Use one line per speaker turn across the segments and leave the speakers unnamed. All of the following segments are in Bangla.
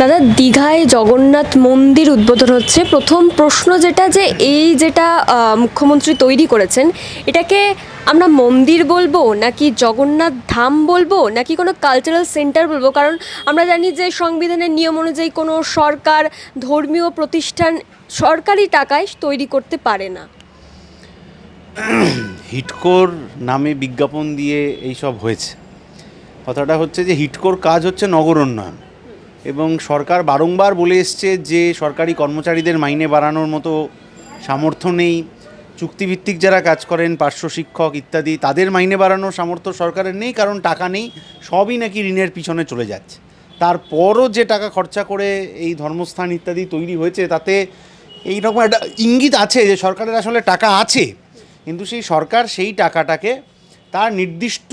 দাদা, দীঘায় জগন্নাথ মন্দির উদ্বোধন হচ্ছে। প্রথম প্রশ্ন যেটা যে এই যেটা মুখ্যমন্ত্রী তৈরি করেছেন, এটাকে আমরা মন্দির বলব নাকি জগন্নাথ ধাম বলব নাকি কোনো কালচারাল সেন্টার বলব? কারণ আমরা জানি যে সংবিধানের নিয়ম অনুযায়ী কোনো সরকার, ধর্মীয় প্রতিষ্ঠান সরকারি টাকায় তৈরি করতে পারে না।
হিটকোর নামে বিজ্ঞাপন দিয়ে এইসব হয়েছে। কথাটা হচ্ছে যে হিটকোর কাজ হচ্ছে নগর উন্নয়ন। এবং সরকার বারংবার বলে এসছে যে সরকারি কর্মচারীদের মাইনে বাড়ানোর মতো সামর্থ্য নেই। চুক্তিভিত্তিক যারা কাজ করেন, পার্শ্ব শিক্ষক ইত্যাদি, তাদের মাইনে বাড়ানোর সামর্থ্য সরকারের নেই, কারণ টাকা নেই, সবই নাকি ঋণের পিছনে চলে যাচ্ছে। তারপরও যে টাকা খরচা করে এই ধর্মস্থান ইত্যাদি তৈরি হয়েছে, তাতে এইরকম একটা ইঙ্গিত আছে যে সরকারের আসলে টাকা আছে, কিন্তু সেই সরকার সেই টাকাটাকে তার নির্দিষ্ট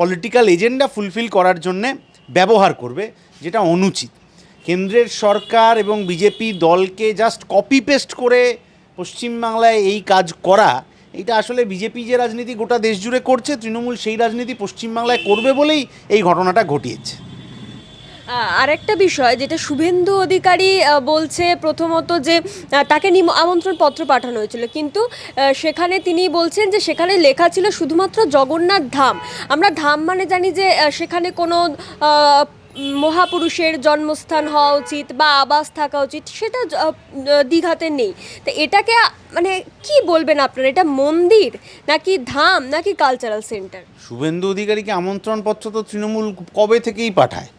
পলিটিক্যাল এজেন্ডা ফুলফিল করার জন্যে ব্যবহার করবে, যেটা অনুচিত। কেন্দ্রের সরকার এবং বিজেপি দলকে জাস্ট কপি পেস্ট করে পশ্চিমবাংলায় এই কাজ করা, এটা আসলে বিজেপি যে রাজনীতি গোটা দেশ জুড়ে করছে, তৃণমূল সেই রাজনীতি পশ্চিমবাংলায় করবে বলেই এই ঘটনাটা ঘটিয়েছে।
আরেকটা বিষয়, যেটা শুভেন্দু অধিকারী বলছে প্রথমত যে তাকে আমন্ত্রণ পত্র পাঠানো হয়েছিল। কিন্তু সেখানে তিনি বলছেন যে, সেখানে লেখা ছিল শুধুমাত্র জগন্নাথ ধাম। আমরা ধাম মানে জানি যে সেখানে কোনো মহাপুরুষের জন্মস্থান হওয়া উচিত বা আবাস থাকা উচিত, সেটা দীঘাতে নেই। তো এটাকে মানে কি বলবেন আপনারা? এটা মন্দির নাকি ধাম নাকি কালচারাল সেন্টার
শুভেন্দু অধিকারীকে আমন্ত্রণপত্র তো তৃণমূল কবে থেকেই পাঠায়?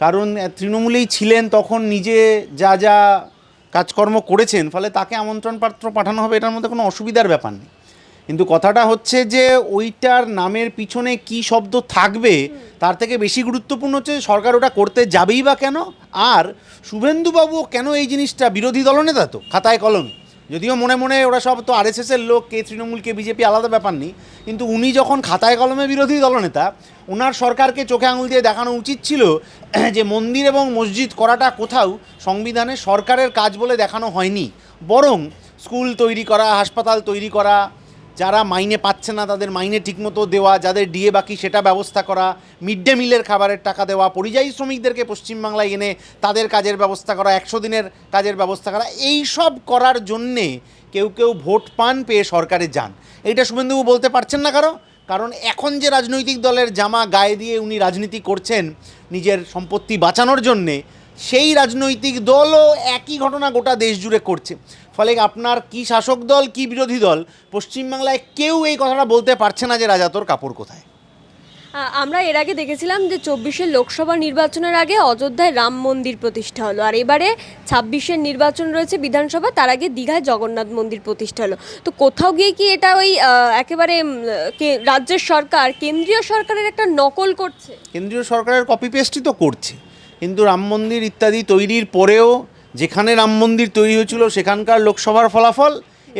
কারণ তৃণমূলেই ছিলেন, তখন নিজে যা যা কাজকর্ম করেছেন, ফলে তাকে আমন্ত্রণপত্র পাঠানো হবে, এটার মধ্যে কোনো অসুবিধার ব্যাপার নেই। কিন্তু কথাটা হচ্ছে যে, ওইটার নামের পিছনে কি শব্দ থাকবে, তার থেকে বেশি গুরুত্বপূর্ণ হচ্ছে সরকার ওটা করতে যাবেই বা কেন? আর শুভেন্দুবাবু কেন এই জিনিসটা বিরোধী দলনেতা তো, খাতায় কলমে? যদিও মনে মনে ওরা সব তো আরএসএসের লোক, কে তৃণমূল, কে বিজেপি আলাদা ব্যাপার নেই। কিন্তু উনি যখন খাতায় কলমে বিরোধী দলনেতা ওনার সরকারকে চোখে আঙুল দিয়ে দেখানো উচিত ছিল যে মন্দির এবং মসজিদ করাটা কোথাও সংবিধানে সরকারের কাজ বলে দেখানো হয়নি। বরং স্কুল তৈরি করা, হাসপাতাল তৈরি করা যারা মাইনে পাচ্ছে না, তাদের মাইনে ঠিকমতো দেওয়া, যাদের ডিএ বাকি সেটা ব্যবস্থা করা, মিড ডে মিলের খাবারের টাকা দেওয়া, পরিযায়ী শ্রমিকদেরকে পশ্চিমবাংলায় এনে তাদের কাজের ব্যবস্থা করা, একশো দিনের কাজের ব্যবস্থা করা, এই সব করার জন্যে কেউ কেউ ভোট পান পেয়ে সরকারে যান। এইটা শুভেন্দুবাবু বলতে পারছেন না কারও? কারণ এখন যে রাজনৈতিক দলের জামা গায়ে দিয়ে উনি রাজনীতি করছেন, নিজের সম্পত্তি বাঁচানোর জন্যে সেই রাজনৈতিক দলও একই ঘটনা গোটা দেশ জুড়ে করছে। ফলে আপনার কি শাসক দল কি বিরোধী দল পশ্চিমবাংলায় কেউ এই কথাটা বলতে পারছে না যে রাজা তোর কাপড় কোথায়?
আমরা এর আগে দেখেছিলাম যে চব্বিশের লোকসভা নির্বাচনের আগে অযোধ্যায় রাম মন্দির প্রতিষ্ঠা হলো। আর এবারে ছাব্বিশের নির্বাচন রয়েছে বিধানসভা তার আগে দীঘায় জগন্নাথ মন্দির প্রতিষ্ঠা হলো। তো কোথাও গিয়ে কি এটা ওই একেবারে কে- রাজ্যের সরকার কেন্দ্রীয় সরকারের একটা নকল করছে?
কেন্দ্রীয় সরকারের কপি পেস্টই তো করছে। কিন্তু রাম মন্দির ইত্যাদি তৈরির পরেও যেখানে রাম মন্দির তৈরি হয়েছিল, সেখানকার লোকসভার ফলাফল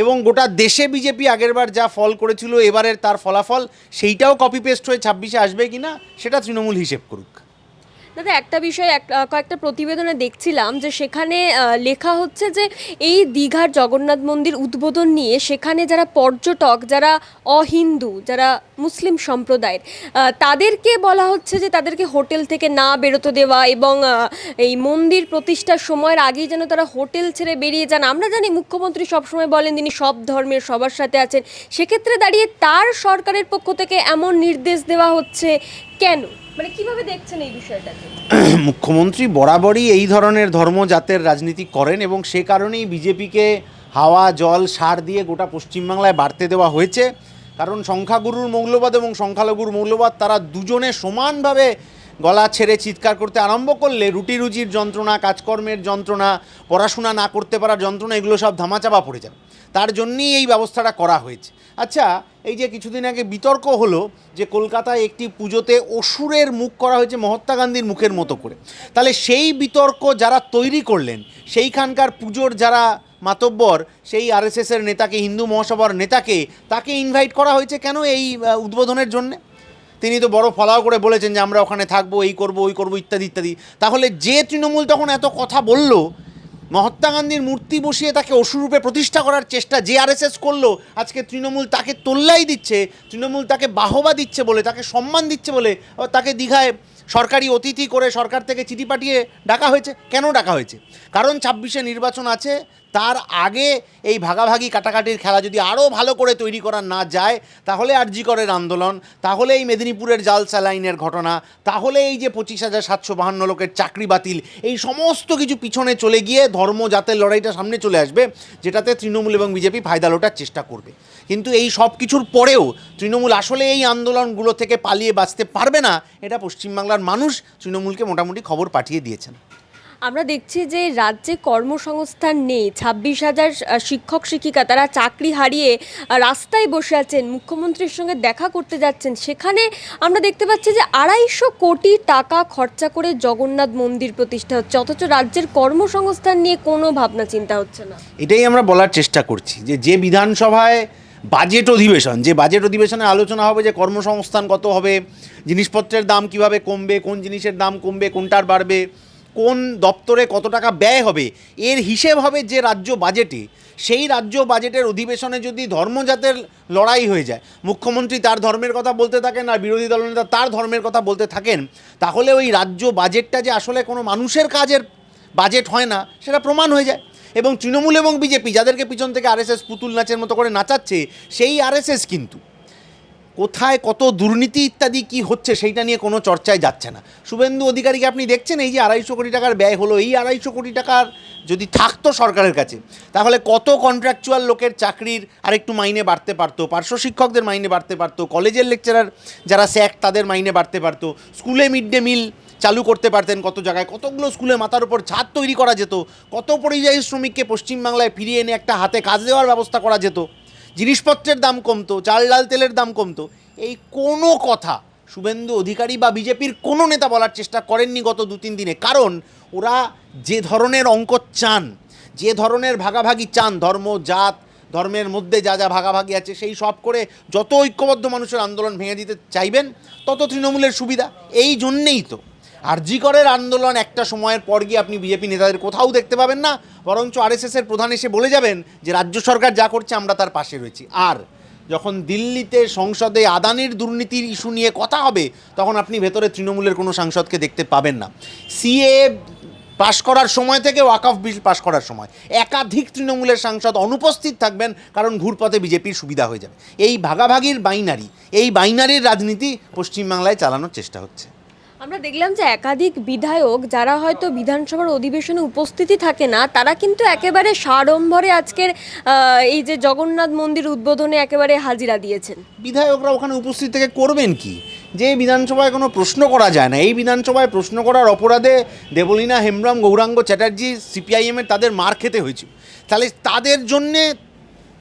এবং গোটা দেশে বিজেপি আগেরবার যা ফল করেছিল, এবারের তার ফলাফল, সেইটাও কপি পেস্ট হয়ে ছাব্বিশে আসবে কি না সেটা তৃণমূল হিসেব করুক।
দাদা, একটা বিষয় কয়েকটা প্রতিবেদনে দেখছিলাম যে সেখানে লেখা হচ্ছে যে এই দীঘার জগন্নাথ মন্দির উদ্বোধন নিয়ে সেখানে যারা পর্যটক, যারা অহিন্দু, যারা মুসলিম সম্প্রদায়ের তাদেরকে বলা হচ্ছে যে তাদেরকে হোটেল থেকে না বেরোতে দেওয়া এবং এই মন্দির প্রতিষ্ঠার সময়ের আগেই যেন তারা হোটেল ছেড়ে বেরিয়ে যান। আমরা জানি মুখ্যমন্ত্রী সবসময় বলেন তিনি সব ধর্মের সবার সাথে আছেন। সেক্ষেত্রে দাঁড়িয়ে তার সরকারের পক্ষ থেকে এমন নির্দেশ দেওয়া হচ্ছে কেন? মানে কীভাবে দেখছেন এই বিষয়টাকে?
মুখ্যমন্ত্রী বরাবরই এই ধরনের ধর্মজাতের রাজনীতি করেন এবং সে কারণেই বিজেপিকে হাওয়া, জল, সার দিয়ে গোটা পশ্চিমবাংলায় বাড়তে দেওয়া হয়েছে। কারণ সংখ্যাগুরুর মৌলবাদ এবং সংখ্যালঘুর মৌলবাদ তারা দুজনে সমানভাবে গলা ছেড়ে চিৎকার করতে আরম্ভ করলে রুটি রুজির যন্ত্রণা, কাজকর্মের যন্ত্রণা, পড়াশোনা না করতে পারার যন্ত্রণা, এগুলো সব ধামাচাপা পড়ে যাবে। তার জন্যই এই ব্যবস্থাটা করা হয়েছে। আচ্ছা এই যে কিছুদিন আগে বিতর্ক হলো যে কলকাতায় একটি পুজোতে অসুরের মুখ করা হয়েছে মহাত্মা গান্ধীর মুখের মতো করে। তাহলে সেই বিতর্ক যারা তৈরি করলেন, সেইখানকার পুজোর যারা মাতব্বর, সেই আরএসএসের নেতাকে, হিন্দু মহাসভার নেতাকে, তাকে ইনভাইট করা হয়েছে কেন এই উদ্বোধনের জন্যে? তিনি তো বড় ফলাও করে বলেছেন যে আমরা ওখানে থাকব, এই করব, ওই করব, ইত্যাদি ইত্যাদি। তাহলে যে তৃণমূল তখন এত কথা বলল, মহাত্মা গান্ধীর মূর্তি বসিয়ে তাকে অসুরূপে প্রতিষ্ঠা করার চেষ্টা যে আরএসএস করল, আজকে তৃণমূল তাকে তোল্লাই দিচ্ছে, তৃণমূল তাকে বাহবা দিচ্ছে বলে, তাকে সম্মান দিচ্ছে বলে তাকে দীঘায় সরকারি অতিথি করে সরকার থেকে চিঠি পাঠিয়ে ডাকা হয়েছে। কেন ডাকা হয়েছে? কারণ ছাব্বিশে নির্বাচন আছে তার আগে এই ভাগাভাগি কাটাকাটির খেলা যদি আরও ভালো করে তৈরি করা না যায়, তাহলে আরজি করের আন্দোলন, তাহলে এই মেদিনীপুরের জাল স্যালাইনের ঘটনা, তাহলে এই যে পঁচিশ হাজার সাতশো বাহান্ন লোকের চাকরি বাতিল, এই সমস্ত কিছু পিছনে চলে গিয়ে ধর্ম জাতের লড়াইটা সামনে চলে আসবে, যেটাতে তৃণমূল এবং বিজেপি ফায়দা লোটার চেষ্টা করবে। কিন্তু এই সব কিছুর পরেও তৃণমূল আসলে এই আন্দোলনগুলো থেকে পালিয়ে বাঁচতে পারবে না, এটা পশ্চিমবাংলার মানুষ তৃণমূলকে মোটামুটি খবর পাঠিয়ে দিয়েছেন।
আমরা দেখছি যে রাজ্যে কর্মসংস্থান নেই। ছাব্বিশ হাজার শিক্ষক, শিক্ষিকা তারা চাকরি হারিয়ে রাস্তায় বসে আছেন। মুখ্যমন্ত্রীর সঙ্গে দেখা করতে যাচ্ছেন। সেখানে আমরা দেখতে পাচ্ছি যে আড়াইশো কোটি টাকা খরচা করে জগন্নাথ মন্দির প্রতিষ্ঠা হচ্ছে। অথচ রাজ্যের কর্মসংস্থান নিয়ে কোনো ভাবনা, চিন্তা হচ্ছে না।
এটাই আমরা বলার চেষ্টা করছি যে যে বিধানসভায় বাজেট অধিবেশন, যে বাজেট অধিবেশনে আলোচনা হবে যে কর্মসংস্থান কত হবে, জিনিসপত্রের দাম কীভাবে কমবে, কোন জিনিসের দাম কমবে, কোনটার বাড়বে কোন দপ্তরে কত টাকা ব্যয় হবে, এর হিসেব হবে যে রাজ্য বাজেটে। সেই রাজ্য বাজেটের অধিবেশনে যদি ধর্মজাতের লড়াই হয়ে যায়, মুখ্যমন্ত্রী তার ধর্মের কথা বলতে থাকেন আর বিরোধী দলনেতা তার ধর্মের কথা বলতে থাকেন, তাহলে ওই রাজ্য বাজেটটা যে আসলে কোনো মানুষের কাজের বাজেট হয় না, সেটা প্রমাণ হয়ে যায়। এবং তৃণমূল এবং বিজেপি, যাদেরকে পিছন থেকে আরএসএস পুতুল নাচের মতো করে নাচাচ্ছে, সেই আরএসএস কিন্তু কোথায় কত দুর্নীতি ইত্যাদি কি হচ্ছে সেইটা নিয়ে কোনো চর্চায় যাচ্ছে না। শুভেন্দু অধিকারীকে আপনি দেখছেন, এই যে আড়াইশো কোটি টাকার ব্যয় হলো, এই আড়াইশো কোটি টাকার যদি থাকতো সরকারের কাছে, তাহলে কত কন্ট্রাকচুয়াল লোকের চাকরির আরেকটু মাইনে বাড়তে পারতো, পার্শ্ব শিক্ষকদের মাইনে বাড়তে পারতো, কলেজের লেকচারার যারা স্যাক তাদের মাইনে বাড়তে পারতো, স্কুলে মিড ডে মিল চালু করতে পারতেন কত জায়গায়, কতগুলো স্কুলে মাথার উপর ছাদ তৈরি করা যেত, কত পরিযায়ী শ্রমিককে পশ্চিমবাংলায় ফিরিয়ে এনে একটা হাতে কাজ দেওয়ার ব্যবস্থা করা যেত। জিনিসপত্রের দাম কমতো, চাল ডাল তেলের দাম কমতো। এই কোনো কথা শুভেন্দু অধিকারী বা বিজেপির কোনো নেতা বলার চেষ্টা করেননি গত দু তিন দিনে। কারণ ওরা যে ধরনের অঙ্ক চান, যে ধরনের ভাগাভাগি চান, ধর্ম, জাত, ধর্মের মধ্যে যা যা ভাগাভাগি আছে, সেই সব করে যত ঐক্যবদ্ধ মানুষের আন্দোলন ভেঙে দিতে চাইবেন, তত তৃণমূলের সুবিধা। এই জন্যেই তো আর জিকরের আন্দোলন একটা সময়ের পর গিয়ে আপনি বিজেপি নেতাদের কোথাও দেখতে পাবেন না, বরঞ্চ আরএসএসের প্রধান এসে বলে যাবেন যে রাজ্য সরকার যা করছে আমরা তার পাশে রয়েছি। আর যখন দিল্লিতে সংসদে আদানির দুর্নীতির ইস্যু নিয়ে কথা হবে, তখন আপনি ভেতরে তৃণমূলের কোনো সাংসদকে দেখতে পাবেন না। সিএ পাশ করার সময় থেকে ওয়াকফ বিল পাশ করার সময়। একাধিক তৃণমূলের সাংসদ অনুপস্থিত থাকবেন, কারণ ঘুরপথে বিজেপির সুবিধা হয়ে যাবে। এই ভাগাভাগির বাইনারি, এই বাইনারির রাজনীতি পশ্চিমবাংলায় চালানোর চেষ্টা হচ্ছে।
আমরা দেখলাম যে একাধিক বিধায়ক যারা হয়তো বিধানসভার অধিবেশনে উপস্থিতি থাকে না, তারা কিন্তু একেবারে সাড়ম্বরে আজকের এই যে জগন্নাথ মন্দির উদ্বোধনে একেবারে হাজিরা দিয়েছেন।
বিধায়করা ওখানে উপস্থিত থেকে করবেন কি? যে বিধানসভায় কোনো প্রশ্ন করা যায় না, এই বিধানসভায় প্রশ্ন করার অপরাধে দেবলীনা হেমব্রম, গৌরাঙ্গ চ্যাটার্জি সিপিআইএমের তাদের মার খেতে হয়েছিল। তাহলে তাদের জন্যে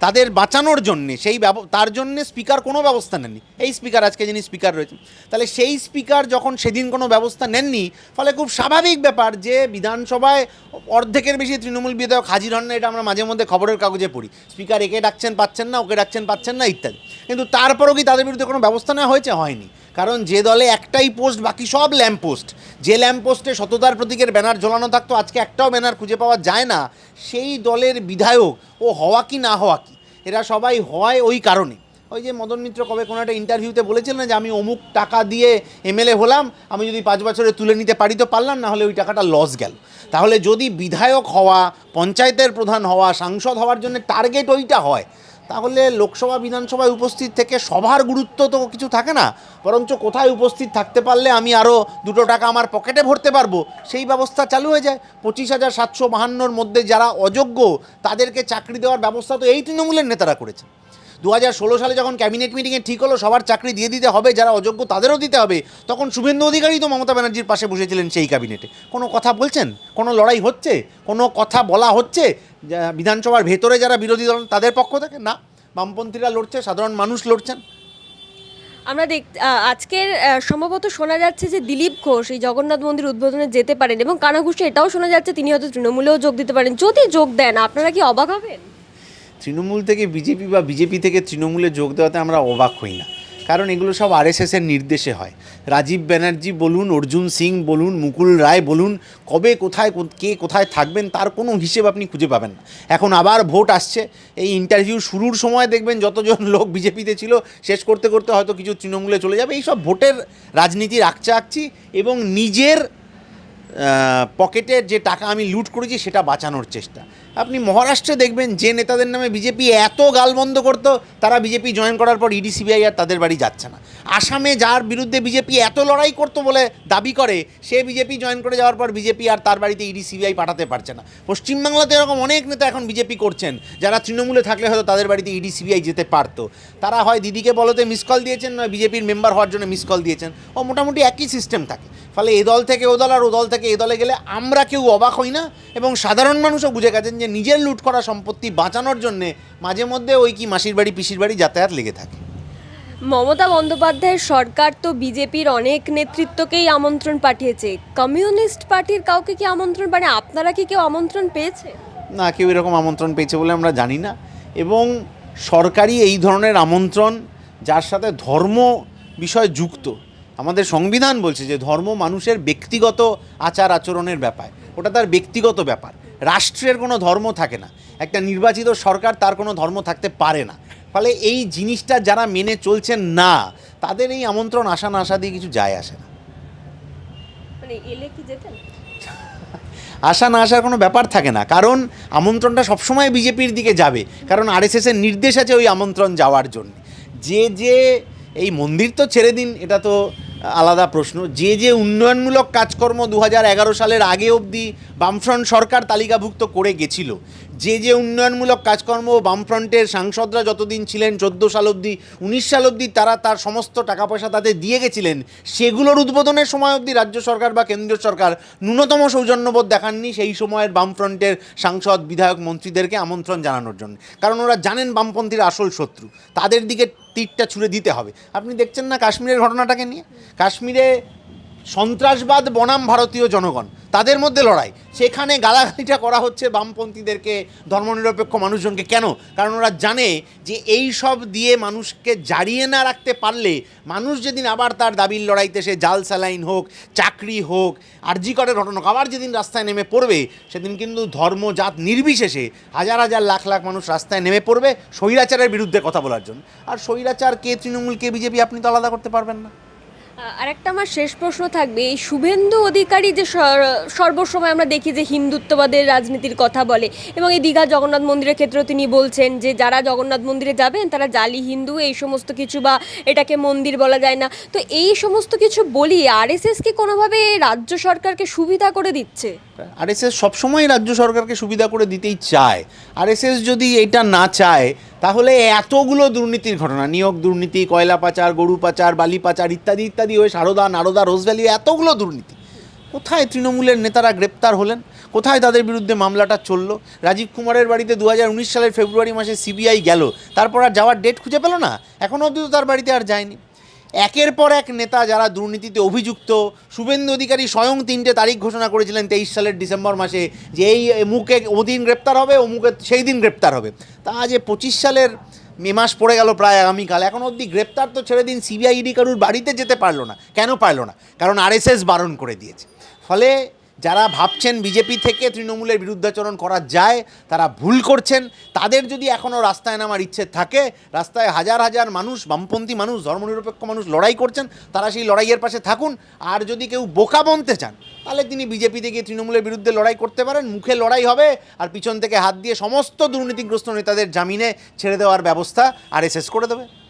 তাদের বাঁচানোর জন্যে, সেই তার জন্যে স্পিকার কোনো ব্যবস্থা নেননি। এই স্পিকার, আজকে যিনি স্পিকার রয়েছেন, তাহলে সেই স্পিকার যখন সেদিন কোনো ব্যবস্থা নেননি, ফলে খুব স্বাভাবিক ব্যাপার যে বিধানসভায় অর্ধেকের বেশি তৃণমূল বিধায়ক হাজির হন না, এটা আমরা মাঝে মধ্যে খবরের কাগজে পড়ি। স্পিকার একে ডাকছেন, পাচ্ছেন না, ওকে ডাকছেন, পাচ্ছেন না, ইত্যাদি। কিন্তু তারপরও কি তাদের বিরুদ্ধে কোনো ব্যবস্থা নেওয়া হয়েছে? হয়নি। কারণ যে দলে একটাই পোস্ট বাকি সব ল্যাম্প পোস্ট যে ল্যাম্প পোস্টে সততার প্রতীকের ব্যানার ঝোলানো থাকতো, আজকে একটাও ব্যানার খুঁজে পাওয়া যায় না। সেই দলের বিধায়ক, ও হওয়া কি, না হওয়া কি? এরা সবাই হয় ওই কারণে। ওই যে মদন মিত্র কবে কোনো একটা ইন্টারভিউতে বলেছিলেন যে, আমি অমুক টাকা দিয়ে এমএলএ হলাম, আমি যদি পাঁচ বছরে তুলে নিতে পারি তো পারলাম, না হলে ওই টাকাটা লস গেল। তাহলে যদি বিধায়ক হওয়া, পঞ্চায়েতের প্রধান হওয়া, সাংসদ হওয়ার জন্য টার্গেট ওইটা হয় তাহলে লোকসভা, বিধানসভায় উপস্থিত থেকে সবার গুরুত্ব তো কিছু থাকে না, বরঞ্চ কোথায় উপস্থিত থাকতে পারলে আমি আরও দুটো টাকা আমার পকেটে ভরতে পারব? সেই ব্যবস্থা চালু হয়ে যায়। পঁচিশ হাজার সাতশো বাহান্নর মধ্যে যারা অযোগ্য, তাদেরকে চাকরি দেওয়ার ব্যবস্থা তো এই তৃণমূলের নেতারা করেছেন। দু হাজার ষোলো সালে যখন ক্যাবিনেট মিটিংয়ে ঠিক হলো, সবার চাকরি দিয়ে দিতে হবে, যারা অযোগ্য তাদেরও দিতে হবে। তখন শুভেন্দু অধিকারী তো মমতা ব্যানার্জির পাশে বসেছিলেন সেই ক্যাবিনেটে। কোনো কথা বলছেন? কোনো লড়াই হচ্ছে? কোনো কথা বলা হচ্ছে? বিধানসভার ভেতরে যারা বিরোধী দল, তাদের পক্ষ থেকে? না। বামপন্থীরা লড়ছে, সাধারণ মানুষ লড়ছেন।
আমরা দেখ আজকের সম্ভবত শোনা যাচ্ছে যে দিলীপ ঘোষ এই জগন্নাথ মন্দির উদ্বোধনে যেতে পারেন এবং কানাঘুষে এটাও শোনা যাচ্ছে তিনি হয়তো তৃণমূলেও যোগ দিতে পারেন। যদি যোগ দেন, আপনারা কি অবাক হবেন?
তৃণমূল থেকে বিজেপি বা বিজেপি থেকে তৃণমূলে যোগ দেওয়াতে আমরা অবাক হই না। কারণ এগুলো সব আরএসএসের নির্দেশে হয়। রাজীব ব্যানার্জি বলুন, অর্জুন সিং বলুন, মুকুল রায় বলুন, কবে, কোথায়, কে কোথায় থাকবেন তার কোনো হিসেব আপনি খুঁজে পাবেন না। এখন আবার ভোট আসছে। এই ইন্টারভিউ শুরুর সময় দেখবেন যতজন লোক বিজেপিতে ছিল, শেষ করতে করতে হয়তো কিছু তৃণমূলে চলে যাবে। এই সব ভোটের রাজনীতির আকচা আকচি এবং নিজের পকেটের যে টাকা আমি লুট করেছি সেটা বাঁচানোর চেষ্টা। আপনি মহারাষ্ট্রে দেখবেন যে নেতাদের নামে বিজেপি এত গালবন্ধ করতো, তারা বিজেপি জয়েন করার পর ইডি, সিবিআই আর তাদের বাড়ি যাচ্ছে না। আসামে যার বিরুদ্ধে বিজেপি এত লড়াই করতো বলে দাবি করে, সে বিজেপি জয়েন করে যাওয়ার পর বিজেপি আর তার বাড়িতে ইডি, সিবিআই পাঠাতে পারছে না। পশ্চিমবাংলাতে এরকম অনেক নেতা এখন বিজেপি করছেন, যারা তৃণমূলে থাকলে হয়তো তাদের বাড়িতে ইডি, সিবিআই যেতে পারতো। তারা হয় দিদিকে বলতে মিস কল দিয়েছেন, নয় বিজেপির মেম্বার হওয়ার জন্য মিস কল দিয়েছেন। ও মোটামুটি একই সিস্টেম থাকে। ফলে এ দল থেকে ও দল আর ও দল থেকে এ দলে গেলে আমরা কেউ অবাক হই না এবং সাধারণ মানুষও বুঝে গেছেন যে নিজের লুট করা সম্পত্তি বাঁচানোর জন্যে মাঝে মধ্যে ওই কি মাসির বাড়ি পিসির বাড়ি যাতায়াত লেগে থাকে।
মমতা বন্দ্যোপাধ্যায়ের সরকার তো বিজেপির অনেক নেতৃত্বকেই আমন্ত্রণ পাঠিয়েছে। কমিউনিস্ট পার্টির কাউকে কি আমন্ত্রণ মানে আপনারা কি কেউ আমন্ত্রণ পেয়েছে?
না কেউ এরকম আমন্ত্রণ পেয়েছে বলে আমরা জানি না। এবং সরকারি এই ধরনের আমন্ত্রণ যার সাথে ধর্ম বিষয় যুক্ত আমাদের সংবিধান বলছে যে ধর্ম মানুষের ব্যক্তিগত আচার আচরণের ব্যাপার। ওটা তার ব্যক্তিগত ব্যাপার। রাষ্ট্রের কোনো ধর্ম থাকে না। একটা নির্বাচিত সরকার তার কোনো ধর্ম থাকতে পারে না। ফলে এই জিনিসটা যারা মেনে চলছেন না তাদের এই আমন্ত্রণ আসা না আসা দিয়ে কিছু যায় আসে না।
মানে
আসা না আসার কোনো ব্যাপার থাকে না। কারণ আমন্ত্রণটা সবসময় বিজেপির দিকে যাবে। কারণ আরএসএসের নির্দেশ আছে ওই আমন্ত্রণ যাওয়ার জন্য। যে যে এই মন্দির তো ছেড়ে দিন এটা তো আলাদা প্রশ্ন। যে যে উন্নয়নমূলক কাজকর্ম দু সালের আগে অবধি বামফ্রন্ট সরকার তালিকাভুক্ত করে গেছিল যে যে উন্নয়নমূলক কাজকর্ম বামফ্রন্টের সাংসদরা যতদিন ছিলেন চোদ্দ সাল অবধি, উনিশ সাল অবধি তারা তার সমস্ত টাকা পয়সা তাদের দিয়ে গেছিলেন, সেগুলোর উদ্বোধনের সময় অবধি রাজ্য সরকার বা কেন্দ্রীয় সরকার ন্যূনতম সৌজন্যবোধ দেখাননি সেই সময়ের বামফ্রন্টের সাংসদ, বিধায়ক, মন্ত্রীদেরকে আমন্ত্রণ জানানোর জন্য। কারণ ওরা জানেন বামপন্থীর আসল শত্রু, তাদের দিকে তীরটা ছুঁড়ে দিতে হবে। আপনি দেখছেন না কাশ্মীরের ঘটনাটাকে নিয়ে? কাশ্মীরে সন্ত্রাসবাদ বনাম ভারতীয় জনগণ। তাদের মধ্যে লড়াই। সেখানে গালাগালিটা করা হচ্ছে বামপন্থীদেরকে, ধর্মনিরপেক্ষ মানুষজনকে। কেন? কারণ ওরা জানে যে এই সব দিয়ে মানুষকে জারিয়ে না রাখতে পারলে মানুষ যেদিন আবার তার দাবির লড়াইতে সে জাল স্যালাইন হোক, চাকরি হোক আরজিকরের ঘটনা আবার যেদিন রাস্তায় নেমে পড়বে, সেদিন কিন্তু ধর্ম জাত নির্বিশেষে হাজার হাজার লাখ লাখ মানুষ রাস্তায় নেমে পড়বে স্বৈরাচারের বিরুদ্ধে কথা বলার জন্য। আর স্বৈরাচার কে, তৃণমূল কে, বিজেপি আপনি তো আলাদা করতে পারবেন না।
আর একটা আমার শেষ প্রশ্ন থাকবে, এই শুভেন্দু অধিকারী যে সর- সর্বসময় আমরা দেখি যে হিন্দুত্ববাদের রাজনীতির কথা বলে, এবং এই দীঘা জগন্নাথ মন্দিরের ক্ষেত্রেও তিনি বলছেন যে যারা জগন্নাথ মন্দিরে যাবেন, তারা জালি হিন্দু, এই সমস্ত কিছু বা এটাকে মন্দির বলা যায় না। তো এই সমস্ত কিছু বলি আর এস কি কোনোভাবে রাজ্য সরকারকে সুবিধা করে দিচ্ছে?
আরএসএস সবসময় রাজ্য সরকারকে সুবিধা করে দিতেই চায়। আরএসএস যদি এটা না চায়, তাহলে এতগুলো দুর্নীতির ঘটনা, নিয়োগ দুর্নীতি, কয়লা পাচার, গরু পাচার, বালি পাচার ইত্যাদি ইত্যাদি ওই সারদা, নারদা, রোজ ভ্যালি, এতগুলো দুর্নীতি। কোথায় তৃণমূলের নেতারা গ্রেপ্তার হলেন? কোথায় তাদের বিরুদ্ধে মামলাটা চলল? রাজীব কুমারের বাড়িতে দু হাজার উনিশ সালের ফেব্রুয়ারি মাসে সিবিআই গেল। তারপর আর যাওয়ার ডেট খুঁজে পেল না? এখনও অবধি তো তার বাড়িতে আর যায়নি। একের পর এক নেতা যারা দুর্নীতিতে অভিযুক্ত, শুভেন্দু অধিকারী স্বয়ং তিনটে তারিখ ঘোষণা করেছিলেন তেইশ সালের ডিসেম্বর মাসে, যে এই মুখে ওদিন গ্রেপ্তার হবে মুখে সেই দিন গ্রেপ্তার হবে। তা যে পঁচিশ সালের মে মাস পড়ে গেল প্রায় আগামীকাল। এখন অবধি গ্রেপ্তার তো ছেড়ে দিন সিবিআইডি কারুর বাড়িতে যেতে পারল না। কেন পারল না? কারণ আরএসএস বারণ করে দিয়েছে। ফলে যারা ভাবছেন বিজেপি থেকে তৃণমূলের বিরুদ্ধাচরণ করা যায়, তারা ভুল করছেন। তাদের যদি এখনও রাস্তায় নামার ইচ্ছে থাকে, রাস্তায় হাজার হাজার মানুষ, বামপন্থী মানুষ, ধর্মনিরপেক্ষ মানুষ লড়াই করছেন, তারা সেই লড়াইয়ের পাশে থাকুন। আর যদি কেউ বোকা বনতে চান, তাহলে তিনি বিজেপি থেকে তৃণমূলের বিরুদ্ধে লড়াই করতে পারেন। মুখে লড়াই হবে, আর পিছন থেকে হাত দিয়ে সমস্ত দুর্নীতিগ্রস্ত নেতাদের জামিনে ছেড়ে দেওয়ার ব্যবস্থা আর করে দেবে।